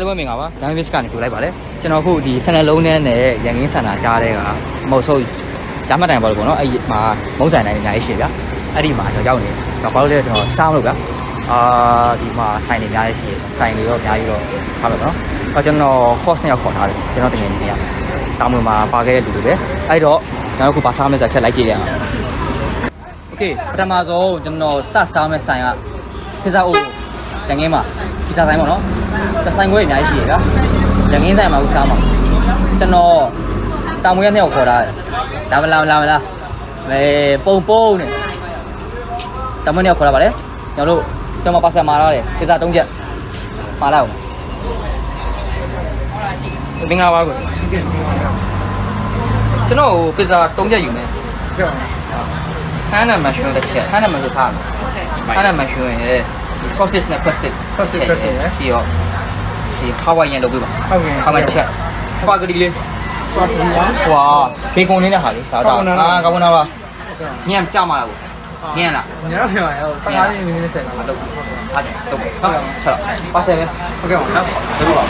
အားလုံးပဲမင်္ဂလာပါ။ Damage Base ကနေကြိုလိုက်ပါလေ။ကျွန်တော်အခုဒီဆန်နယ်လုံးနဲ့ရန်ကင်းဆန်တာကြားတဲ့ကမဟုတ်ဆုံးဂျာမတ်တိုင်ပါလို့ပေါ့နော်။အဲ့ဒီမှာမုံဆန်တိုင်းအများကြီးရှိဗျာ။အဲ့ဒီမှာကျွန်တော်ရောက်နေ။ကျွန်တော်ဘာလို့လဲကျွန်တော်စားမလို့ဗျာ။အာဒီမှာဆိုင်တွေအများကြီးရှိတယ်။ဆိုင်တွေရောအများကြီးတော့ထားမယ်ပေါ့နော်။အဲ့ကျွန်တော် host နဲ့ရောက်ခေါ်ထားတယ်။ကျွန်တော်တကယ်နေရ။တောင်မလို့မှာပါခဲ့တဲ့လူတွေပဲ။အဲ့တော့ကျွန်တော်အခုဘာစားမလဲဆိုတာချက်လိုက်ကြည့်ရအောင်။ Okay ပထမဆုံးကျွန်တော်စစားမဲ့ဆိုင်ကဖိဇာအိုးရန်ကင်းမှာဖိဇာဆိုင်ပေါ့နော်။ တဆိုင်ခွဲအများကြီးရှိရဗျရငင်းဆိုင်မှာဦးစားမှာကျွန်တော်တောင်မွေးနဲ့ကိုခေါ်တာလာမလာမလာမလာမဲပုံပုံနဲ့တောင်မွေးနဲ့ကိုခေါ်တာပါလေကျွန်တော်တို့ကျွန်တော်ပါဆယ်မာလာတယ်ပစ္စာ၃ချက်မာလာအောင်မင်္ဂလာပါကိုကျွန်တော်ပစ္စာ၃ချက်ယူမယ်ဟန်းနဲ့မရှရုံးတစ်ချက်ဟန်းနဲ့မရှရုံးထားမယ်ဟန်းနဲ့မရှရုံးရဲ့ sausage နဲ့ plastic ချက်ရဲ့ပြီးတော့ ဒီ Hawaiian လုပ်ပေးပါဟုတ်ကဲ့ Hawaiian ချက် spaghetti လေးသွားပြီလားဟွာဘေကွန်လေးနဲ့ဟာလေဒါဒါကာဘောနာရာအာကာဘောနာပါညံ့ကြမှာလားကိုညံ့လားညောင်ပြန်ရော15မိနစ်မိနစ်ဆက်လာမတော့လုပ်ဘူးထားတယ်လုပ်ဟုတ်ချက်ပါဆယ်ပဲဟုတ်ကဲ့ပါနော်လုပ်ပါ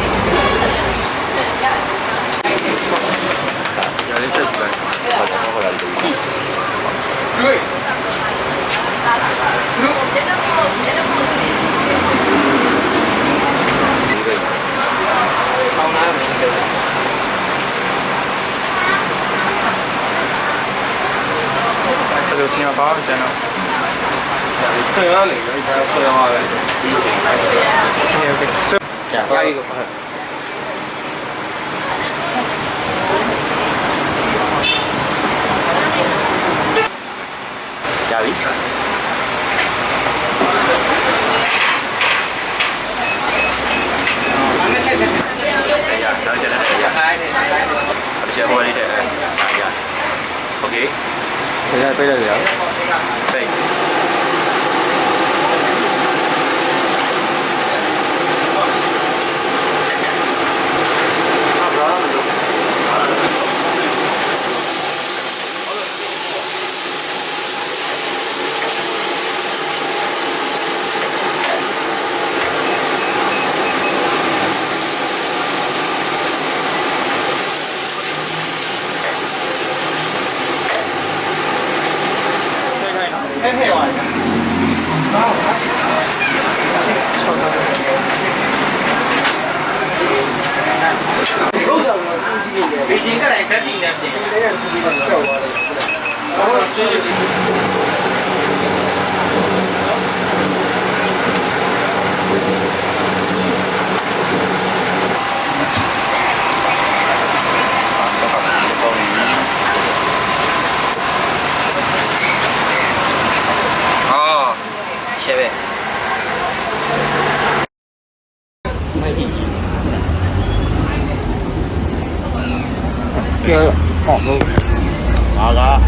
Ya le eché la pasamos por la luz. ဆောင်းသားမင်းတယ်အဲ့လိုပြင် 超难明的。钱了。这下哪个？你？加一个。美人からになって Chia về. kia. Họ luôn aga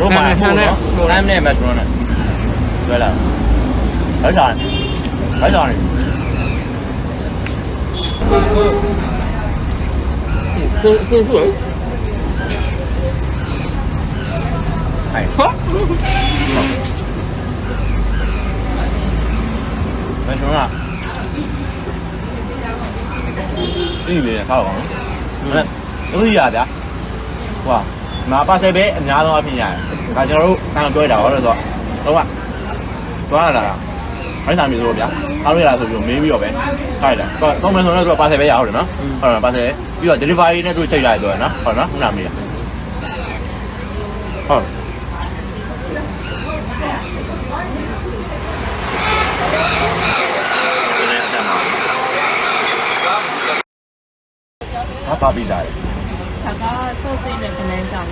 bố mày không em này mà rồi này rồi là thấy rồi thấy rồi cứ cứ cứ à, nói chung ý nghĩa sao không အခုရဗျာဟွာငါပါဆယ်ပဲအများဆုံးအဖြစ်ရတယ်ဒါကျွန်တော်တို့ဆန်ပြောရတာဟောလို့ဆိုတော့တော့သွားလာတာိုင်းတာမျိုးဆိုတော့ဗျာအားလို့ရတာဆိုပြီးတော့မေးပြီးတော့ပဲခိုက်လာတော့တော့မယ်ဆိုတော့သူကပါဆယ်ပဲရအောင်တယ်နော်ဟုတ်လားပါဆယ်ပြီးတော့ delivery နဲ့သူချိန်လိုက်ဆိုရနော်ဟုတ်နော်ခုနမေးရဟုတ်ဘာပါပြီးသားလဲ ခါကဆော့စိတ်နဲ့ဗနန်းကြောင်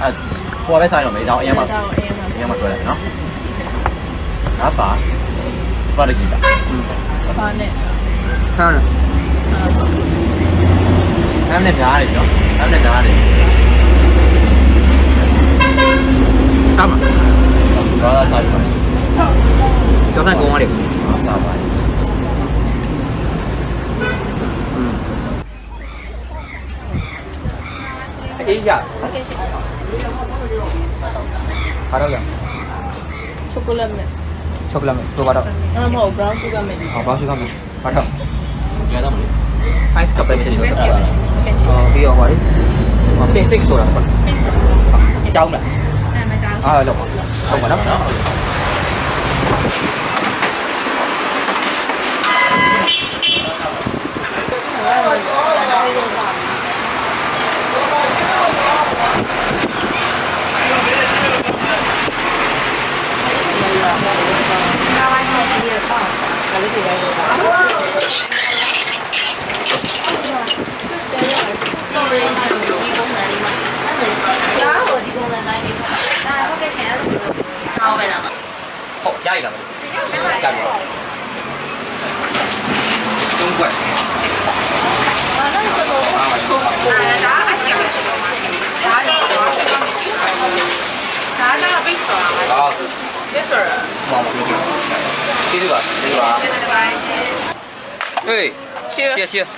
အဲဟိုပဲဆိုင်တော့မေးတော့အရင်မှအရင်မှဆွဲလိုက်နော်ဒါပါစပါဂီတာဘာနဲ့ဟမ်ဟမ်နဲ့ပြားတယ်နော်ဟမ်နဲ့ပြားတယ်အမဘာသာဆိုင်ပါတော့ကောင်းတယ်ကောင်းတယ်ဘာသာပါ အေးရဟုတ်ကဲ့ရှင်ဘာတော့လဲချိုကိုလက်မဲ့ချောကလက်မယ်ဘာတော့အဲ့မဟုတ် brown sugar မဲ့ဟောဘာရှိကမယ်ဘာတော့ရတာမလို့ ice cup ပဲဖြစ်နေတော့ဟောပြီးတော့ဟောလေဟော pink pink ဆိုတာပေါ့ pink ကျောင်းလားအဲ့မကျောင်းအားလောက်ပါဟုတ်ပါနော်အဲ့ဒါ 好，下一个。了，这个吧。对，cheers cheers。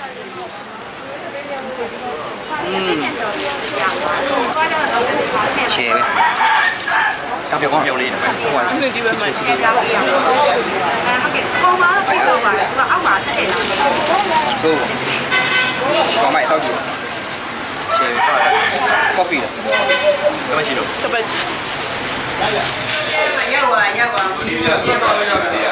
嗯。切呗。刚表光有力，我肯定基本买。舒服。có ừ. mày tao chịu coffee được, các bạn chị được, các bạn chị 要过来，要过来。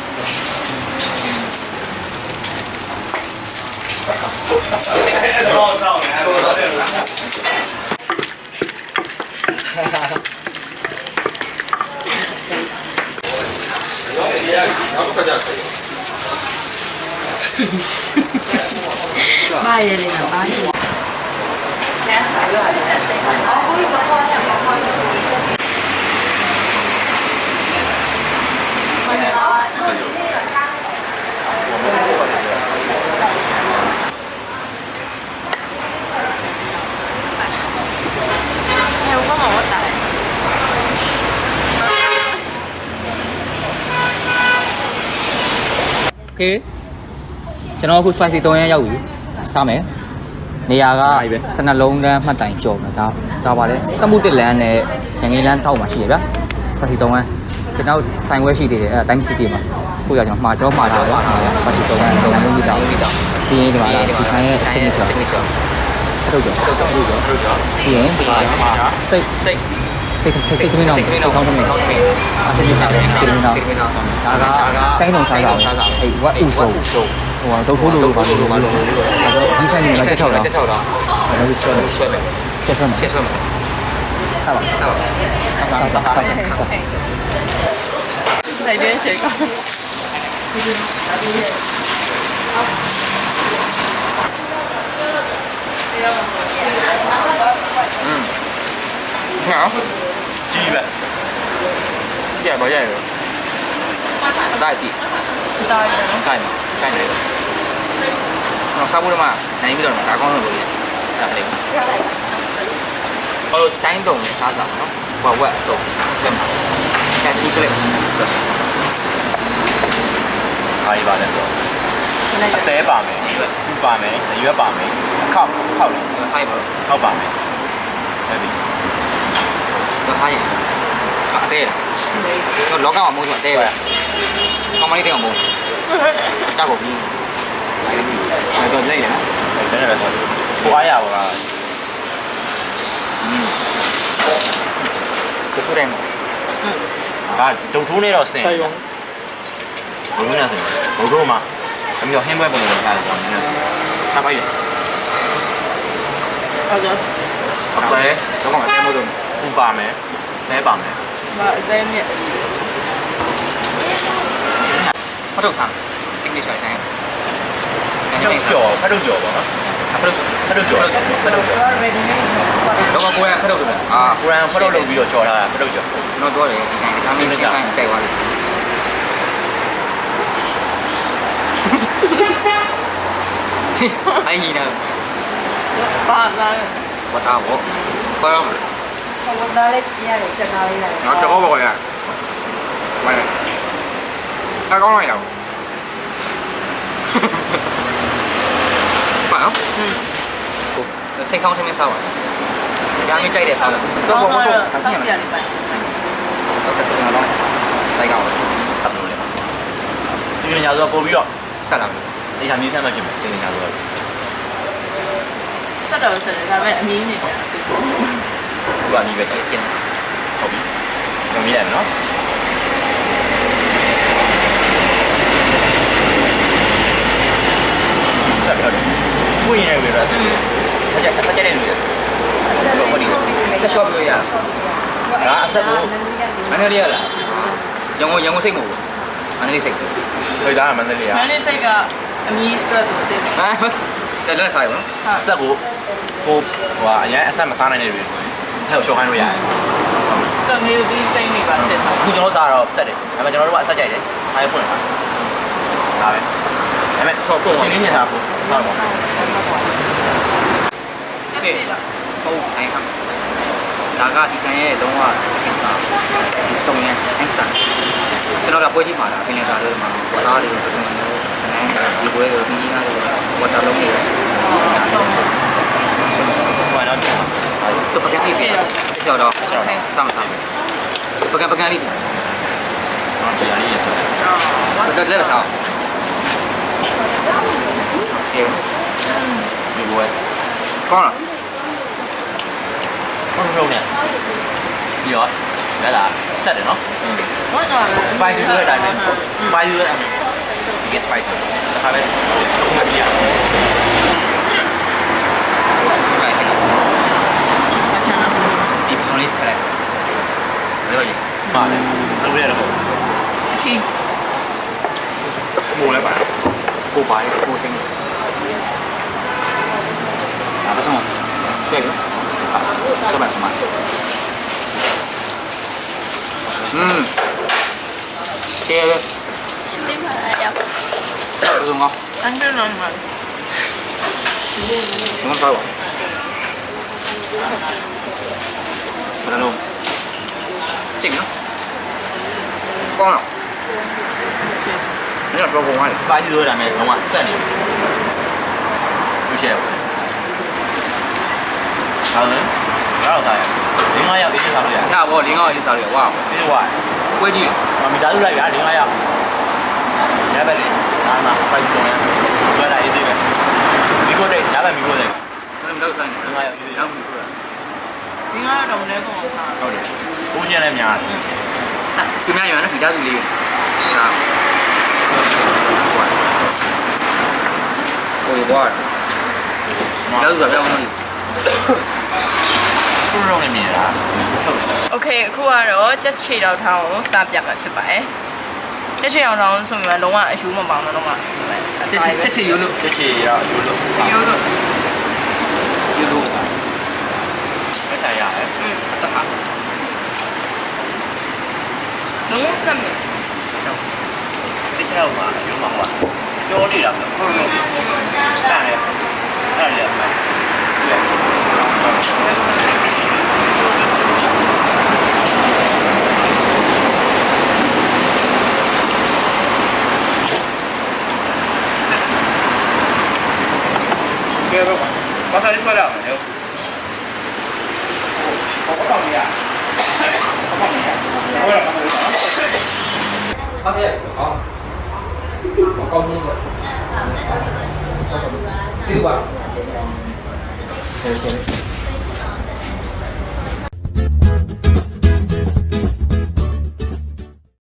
哈哈哈哈哈哈哈哈！妈耶，你妈！ โอเคကျွန်တော်အခု spicy 3ရမ်းရောက်ပြီစားမယ်နေရာက12လုံးတန်းမှတ်တိုင်ကြော်မယ်ဒါဒါပါလေစမှုတစ်လန်းနဲ့ရန်ကင်းလန်းတောက်မှာရှိရဗျာ spicy 3ရမ်းကျွန်တော်ဆိုင်ဝဲရှိသေးတယ်အဲတိုင်းစီတီမှာခုကြောင့်ကျွန်တော်မှာကျွန်တော်မှာထားပါ spicy 3ရမ်း3ရမ်းလုံးပြီးတောက်ပြီးတောက်ပြီးရင်ဒီမှာဒီဆိုင်ရဲ့ signature signature ထုတ်ကြောထုတ်ကြောထုတ်ကြောပြီးရင်ဒီမှာစိတ်စိတ် 세금이나 세금이나 아세미나 짱이동 사가 와 우소 와 도포도로 가는 거 맞아 이사님 나 제쳐라 제쳐라 나 제쳐라 제쳐라 제쳐라 사봐 사봐 사봐 사봐 사봐 사봐 哪边写稿？ 응. 그냥 ကြီးပဲကြည့်ရတော့ရရတော့အတိုက်ပြီတားရတယ်နော်ကိုင်းကိုင်းတယ်တော့စားဖို့တော့မှနိုင်ပြီးတော့ဒါကောင်းဆုံးလို့ရတယ်ဒါပဲဘာလို့တိုင်းတုံစားစားနော်ဘဝက်အစုံဆက်မှာကန်ကြီးဆိုလိုက်အားရပါတယ်တော့အသေးပါမယ်ပြပါမယ်ရွက်ပါမယ်အခောက်ခောက်လည်းဆိုင်ပါတော့ဟုတ်ပါမယ်ဟုတ်ပြီ တော့ထားရင်အသေးလားတော့လောကမှာမိုးဆိုအသေးပဲကောင်းမလေးတဲ့အောင်မိုးကြောက်ကုန်ပြီအဲ့တော့လက်ရနော်ဒါနဲ့ပဲဆိုကိုအားရပါလားကိုကိုတယ်ဒါဒုံထိုးနေတော့ဆင်ဘုံနဲ့ဆင်ဘုံတို့မှာအမျိုးဟင်းပွဲပုံစံထားတယ်ဆိုတော့နည်းနည်းထားပါရဟုတ်ကြောအသေးတော့မှအသေးမိုးတော့ ပူပါမယ်နဲပါမယ်ဘာအသေးမြက်ဖတ်တော့ဆန်း signature ဆိုင်ဖတ်တော့ကြော်ဖတ်တော့ကြော်ပါနော်ဖတ်တော့ဖတ်တော့ကြော်ဖတ်တော့ကြော် ready နဲ့တော့ကိုယ်ကဖတ်တော့တယ်အာကိုရန်ဖတ်တော့လုပ်ပြီးတော့ကြော်ထားတာဖတ်တော့ကြော်ကျွန်တော်ပြောတယ်ဒီဆိုင်ကချမ်းမင်းစိတ်တိုင်းကြိုက်သွားပြီအဲ့ညီနေပါလာဝတ်သားပေါ့ဘာလို့ မလဲဟိုသားလေးပြရတယ်ချက်သားလေးရတယ်ငါကြောက်ပါရမင်းအကောင်းလိုက်တော့ပါနော်ဟုတ်စိတ်ကောင်းထမင်းစားပါကြားမကြိုက်တဲ့စားတော့တော့တော့တော့တော့တော့ဆက်ရလေးပဲတော့ဆက်စငါတော့လိုက်ကောင်းအပ်လို့လေစီရင်ညာဆိုပို့ပြီးတော့ဆက်လာမယ်အေးဟာမင်းဆမ်းမှဖြစ်မယ်စီရင်ညာဆိုဆက်တော့ဆက်တယ်ဒါပေမဲ့အမီးနေတယ်သူ ကနေပဲတိုက်ပြင်ဟုတ်ပြီညမရမယ်နော်ဆက်ပြီးတော့ကိုရင်ရပြီလားဆက်ကြဆက်ကြတဲ့လူတွေတော့ဘာဒီဆက်ရှော့ပြောရဒါအဆက်ကိုမန္တလေးရလားရန်ကုန်ရန်ကုန်စိတ်မဟုတ်ဘူးမန္တလေးစိတ်ဟမ်ခွေသားမန္တလေးကမန်းလေးစိတ်ကအမီးအတွက်ဆိုတဲ့တယ်လက်စားရနော်အဆက်ကိုဟိုဟိုအရင်အဆက်မစားနိုင်တဲ့လူတွေဆိုရင် အဲ့ကိုရှော့ခိုင်းလို့ရတယ်တော့မျိုးပြီးစိတ်နေပါဖြစ်တာအခုကျွန်တော်စားတော့ဆက်တယ်ဒါပေမဲ့ကျွန်တော်တို့ကအဆက်ကြိုက်တယ်အားရဖွင့်တာဒါပဲဒါပေမဲ့ဆော့ကိုချင်းလေးမြင်တာကိုစားတော့တက်စီတော့ဟုတ်ထိုင်ခါဒါကဒီဇိုင်းရဲ့လုံးဝစကင်စာတုံးရန်အင်စတန်ကျွန်တော်ကပွဲကြည့်ပါလားပင်လယ်ကားလေးမှာဝါသားလေးကိုကျွန်တော်တို့ခဏဒီပွဲကိုပြီးနေတာလို့ဝါတာလုံးလေးဆုံးဘာတော့ကျွန် tuh pegang ini iya. Jodoh. Sama-sama. Pegang-pegang ini. Oh, iya, iya, sudah. Pegang jelas kau. Oke. Ini gue. Con à? Con không nè. Gì rồi? Đấy là sao để nó? Ừ. Spicy dưa đại mình. Spicy dưa đại mình. Cái spicy. Hai bên. Hai. 下来。可以。妈的，弄不来了后。停。我来摆。我摆，我停。拿不上，帅哥，啊，这摆什么？嗯，贴的。xin phim hồi lại đâu Được không? Ăn cái này mà Đúng không sao ạ? ရအောင်ပစုံကအန်ဒရနမှာဘယ်မှာသွားဘယ်လိုကြည့်နော်ကောင်းလားညတော့ဘုံဝိုင်း spicy ဆိုတဲ့အတိုင်းပဲလုံးဝဆက်နေဘူးရှယ်ဟုတ်တယ်တော့တာရဒီငါရောက်ပြီးစားလို့ရညဘောလင်းကောင်းရေးစားရဝါပြီးတော့ပွဲကြည့်မမီတာလူလိုက်ဗျာဒီငါရောက်ညဘက်လေးနားမှာဖိုက်ပုံရကျွဲလိုက်ရေးသေးပဲမိကိုတဲ့ညဘက်မိကိုတဲ့ဘယ်လိုလုပ်ဆိုင်လဲဒီငါရောက်ရေးသေးရောက်ပြီဆိုတာဒီ ကတော့လည်းကောင်းတာ ဟုတ်တယ်ဘူးချင်းလည်းများတယ် သူများရနော်ဒီသားစုလေးစားကိုရဘွားရောက်ဆိုပြောင်းလို့ ပူရုံနဲ့မြင်တာဟုတ် โอเคအခုကတော့ကြက်ချေတောက်ထောင်းကိုစပြမှာဖြစ်ပါတယ်ကြက်ချေတောက်ထောင်းဆိုရင်လုံးဝအရှူးမပေါအောင်တော့မှ ချက်ချချက်ချရိုးလို့ ချစ်ချီရယူလို့ ရိုးလို့ 要嘛，流氓嘛，要力量的，不是说的那，干那，对。别动嘛，我这里不聊了，又，我我躺底下，躺躺底下，我来帮你。好嘞，好。có con như vậy. Cứ vào ok